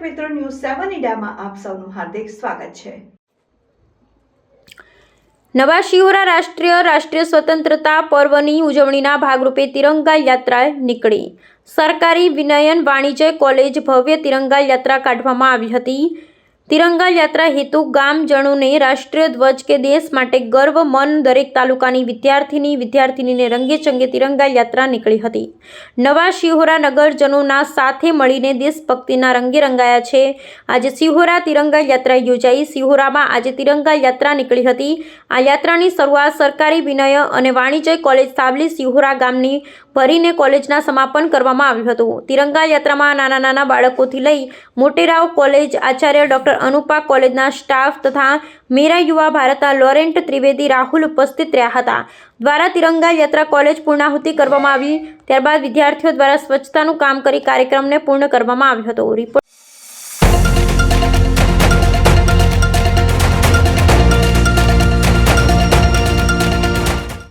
મીડિયામાં આપ સૌનું હાર્દિક સ્વાગત છે. નવા શિહોરા રાષ્ટ્રીય રાષ્ટ્રીય સ્વતંત્રતા પર્વની ઉજવણીના ભાગરૂપે તિરંગા યાત્રા નીકળી. સરકારી વિનયન વાણિજ્ય કોલેજ ભવ્ય તિરંગા યાત્રા કાઢવામાં આવી હતી. તિરંગા યાત્રા હેતુ ગામજનોને રાષ્ટ્રીય ધ્વજ કે દેશ માટે ગર્વ, મન દરેક તાલુકાની વિદ્યાર્થીની વિદ્યાર્થીનીને રંગે ચંગે તિરંગા યાત્રા નીકળી હતી. નવા શિહોરા નગરજનોના સાથે મળીને દેશભક્તિના રંગે રંગાયા છે. આજે શિહોરા તિરંગા યાત્રા યોજાઈ. શિહોરામાં આજે તિરંગા યાત્રા નીકળી હતી. આ યાત્રાની શરૂઆત સરકારી વિનય અને વાણિજ્ય કોલેજ સાવલી શિહોરા ગામની ભરીને કોલેજના સમાપન કરવામાં આવ્યું હતું. તિરંગા યાત્રામાં નાના નાના બાળકોથી લઈ મોટેરાવ કોલેજ આચાર્ય ડોક્ટર અનુપા કોલેજના સ્ટાફ તથા મેરા યુવા ભારતના લોરેન્ટ ત્રિવેદી રાહુલ ઉપસ્થિત રહ્યા હતા. દ્વારા તિરંગા યાત્રા કોલેજ પૂર્ણાહુતિ કરવામાં આવી. ત્યારબાદ વિદ્યાર્થીઓ દ્વારા સ્વચ્છતાનું કામ કરી કાર્યક્રમને પૂર્ણ કરવામાં આવ્યો હતો. રિપોર્ટ